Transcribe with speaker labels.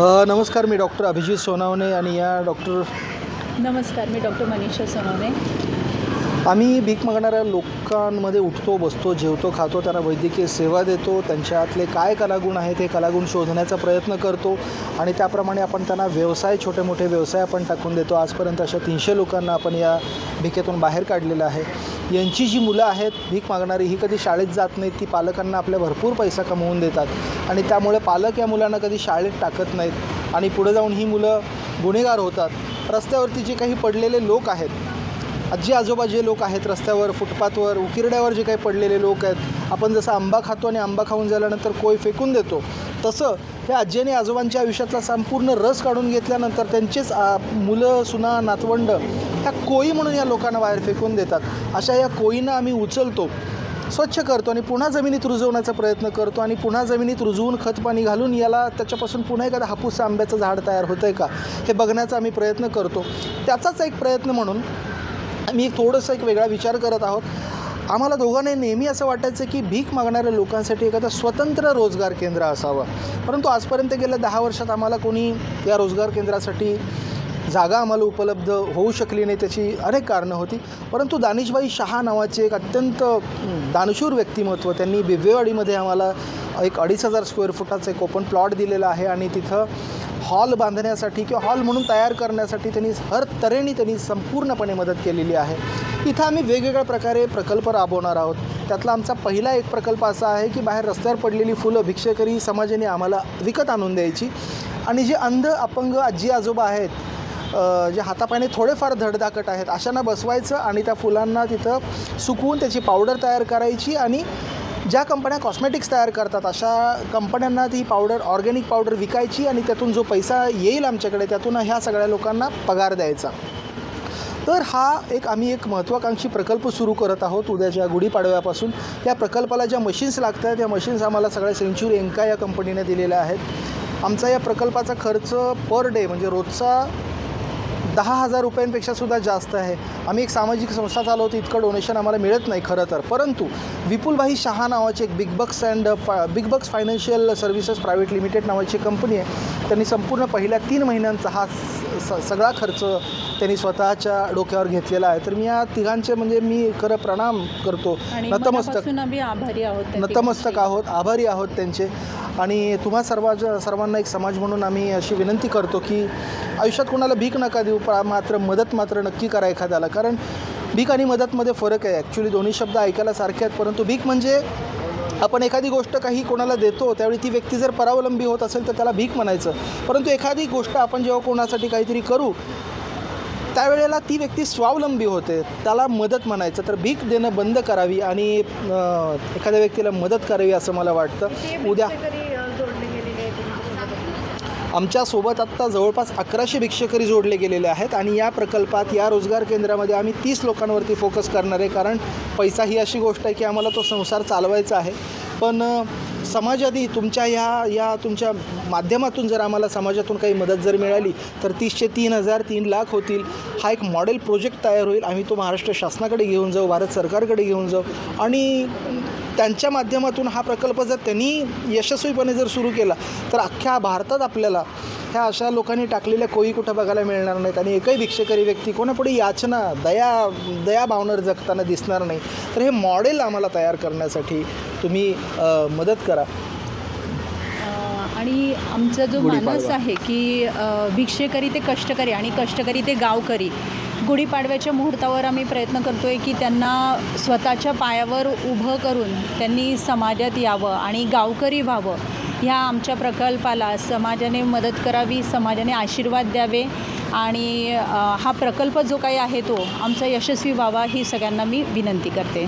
Speaker 1: नमस्कार मी डॉक्टर अभिजित सोनावणे आणि या डॉक्टर
Speaker 2: नमस्कार मी डॉक्टर मनीषा सोनवणे.
Speaker 1: आम्ही भीक मागणाऱ्या लोकांमध्ये उठतो बसतो जेवतो खातो त्यांना वैद्यकीय सेवा देतो त्यांच्यातले काय कलागुण आहेत हे कलागुण शोधण्याचा प्रयत्न करतो आणि त्याप्रमाणे आपण त्यांना व्यवसाय छोटे मोठे व्यवसाय आपण टाकून देतो. आजपर्यंत अशा तीनशे लोकांना आपण या भिकेतून बाहेर काढलेलं आहे. यांची जी मुलं आहेत भीक मागणारी ही कधी शाळेत जात नाहीत ती पालकांना आपल्या भरपूर पैसा कमवून देतात. आणि त्यामुळे पालक या मुलांना कधी शाळेत टाकत नाहीत. आणि पुढे जाऊन ही मुलं गुन्हेगार होतात. रस्त्यावरती जे काही पडलेले लोक आहेत आजी आजोबा जे लोक आहेत रस्त्यावर फुटपाथवर उकिरड्यावर जे काही पडलेले लोक आहेत आपण जसं आंबा खातो आणि आंबा खाऊन झाल्यानंतर कोय फेकून देतो तसं हे आजी आणि आजोबांच्या आयुष्यातला संपूर्ण रस काढून घेतल्यानंतर त्यांचेच मुलं सुना नातवंड ह्या कोयी म्हणून या लोकांना बाहेर फेकून देतात. अशा या कोयींना आम्ही उचलतो स्वच्छ करतो आणि पुन्हा जमिनीत रुजवण्याचा प्रयत्न करतो आणि पुन्हा जमिनीत रुजवून खतपाणी घालून याला त्याच्यापासून पुन्हा एखादा हापूस आंब्याचं झाड तयार होतं आहे का हे बघण्याचा आम्ही प्रयत्न करतो. त्याचाच एक प्रयत्न म्हणून मी थोडंसं एक वेगळा विचार करत आहोत. आम्हाला दोघांनी नेहमी असं वाटायचं की भीक मागणाऱ्या लोकांसाठी एखादं स्वतंत्र रोजगार केंद्र असावं. परंतु आजपर्यंत गेल्या दहा वर्षात आम्हाला कोणी या रोजगार केंद्रासाठी जागा आम्हाला उपलब्ध होऊ शकली नाही त्याची अनेक कारणं होती. परंतु दानिशबाई शहा नावाचे एक अत्यंत दानशूर व्यक्तिमत्व त्यांनी बिबवेवाडीमध्ये आम्हाला एक अडीच हजार स्क्वेअर फुटाचं एक ओपन प्लॉट दिलेला आहे आणि तिथं हॉल बांधण्यासाठी किंवा हॉल म्हणून तयार करण्यासाठी त्यांनी हर तऱ्हेने त्यांनी संपूर्णपणे मदत केलेली आहे. इथं आम्ही वेगवेगळ्या प्रकारे प्रकल्प राबवणार आहोत. त्यातला आमचा पहिला एक प्रकल्प असा आहे की बाहेर रस्त्यावर पडलेली फुलं भिक्षेकरी समाजाने आम्हाला विकत आणून द्यायची. आणि जे अंध अपंग आजी आजोबा आहेत जे हातापायने थोडेफार धडधाकट आहेत अशांना बसवायचं आणि त्या फुलांना तिथं सुकवून त्याची पावडर तयार करायची आणि ज्या कंपन्या कॉस्मेटिक्स तयार करतात अशा कंपन्यांना ती पावडर ऑर्गॅनिक पावडर विकायची आणि त्यातून जो पैसा येईल आमच्याकडे त्यातून ह्या सगळ्या लोकांना पगार द्यायचा. तर हा एक आम्ही एक महत्त्वाकांक्षी प्रकल्प सुरू करत आहोत उद्याच्या गुढीपाडव्यापासून. या प्रकल्पाला ज्या मशीन्स लागत आहेत मशीन्स आम्हाला सगळ्या सेंच्युरी एंका या कंपनीने दिलेल्या आहेत. आमचा या प्रकल्पाचा खर्च पर डे म्हणजे रोजचा दहा हजार रुपयांपेक्षा सुद्धा जास्त आहे. आम्ही एक सामाजिक संस्था चालवतो इतकं डोनेशन आम्हाला मिळत नाही खरं तर. परंतु विपुलभाई शहा नावाचे एक बिग बक्स अँड फा big bucks financial services private limited नावाची कंपनी आहे. त्यांनी संपूर्ण पहिल्या तीन महिन्यांचा हा स- सगळा खर्च त्यांनी स्वतःच्या डोक्यावर घेतलेला आहे. तर मी या तिघांचे म्हणजे मी खरं प्रणाम करतो. नतमस्तक
Speaker 2: आभारी आहोत
Speaker 1: नतमस्तक. आहोत आभारी आहोत त्यांचे. आणि तुम्हा सर्व सर्वांना एक समाज म्हणून आम्ही अशी विनंती करतो की आयुष्यात कोणाला भीक नका देऊ मात्र मदत मात्र नक्की करा एखाद्याला. कारण भीक आणि मदतमध्ये फरक आहे. ॲक्च्युली दोन्ही शब्द ऐकायला सारखे आहेत परंतु भीक म्हणजे आपण एखादी गोष्ट काही कोणाला देतो त्यावेळी ती व्यक्ती जर परावलंबी होत असेल तर त्याला भीक म्हणायचं. परंतु एखादी गोष्ट आपण जेव्हा कोणासाठी काहीतरी करू त्यावेळेला ती व्यक्ती स्वावलंबी होते. त्याला मदत म्हणायचं. तर भीक देणं बंद करावी आणि एखाद्या व्यक्तीला मदत करावी असं मला वाटतं. उद्या आमच्यासोबत आत्ता जवळपास अकराशे भिक्षकरी जोडले गेलेले आहेत आणि या प्रकल्पात या रोजगार केंद्रामध्ये आम्ही तीस लोकांवरती फोकस करणार आहे. कारण पैसा ही अशी गोष्ट आहे की आम्हाला तो संसार चालवायचा आहे. पण समाजादी तुमच्या ह्या या तुमच्या माध्यमातून जर आम्हाला समाजातून काही मदत जर मिळाली तर तीसशे तीन हजार तीन लाख होतील. हा एक मॉडेल प्रोजेक्ट तयार होईल. आम्ही तो महाराष्ट्र शासनाकडे घेऊन जाऊ भारत सरकारकडे घेऊन जाऊ. आणि त्यांच्या माध्यमातून हा प्रकल्प जर त्यांनी यशस्वीपणे जर सुरू केला तर अख्ख्या भारतात आपल्याला ह्या अशा लोकांनी टाकलेल्या कोयी कुठं बघायला मिळणार नाहीत आणि एकही भिक्षकरी व्यक्ती कोणापुढे याचना दया दया भावनार जगताना दिसणार नाही तर हे मॉडेल आम्हाला तयार करण्यासाठी तुम्ही मदत करा
Speaker 2: आणि आमचा जो. मानस आहे की भिक्षेकरी ते कष्टकरी आणि कष्टकरी ते गावकरी गुढीपाडव्याच्या मुहूर्तावर आम्ही प्रयत्न करतो आहे की त्यांना स्वतःच्या पायावर उभं करून त्यांनी समाजात यावं आणि गावकरी व्हावं. ह्या आमच्या प्रकल्पाला समाजाने मदत करावी समाजाने आशीर्वाद द्यावे आणि हा प्रकल्प जो काही आहे तो आमचा यशस्वी व्हावा ही सगळ्यांना मी विनंती करते.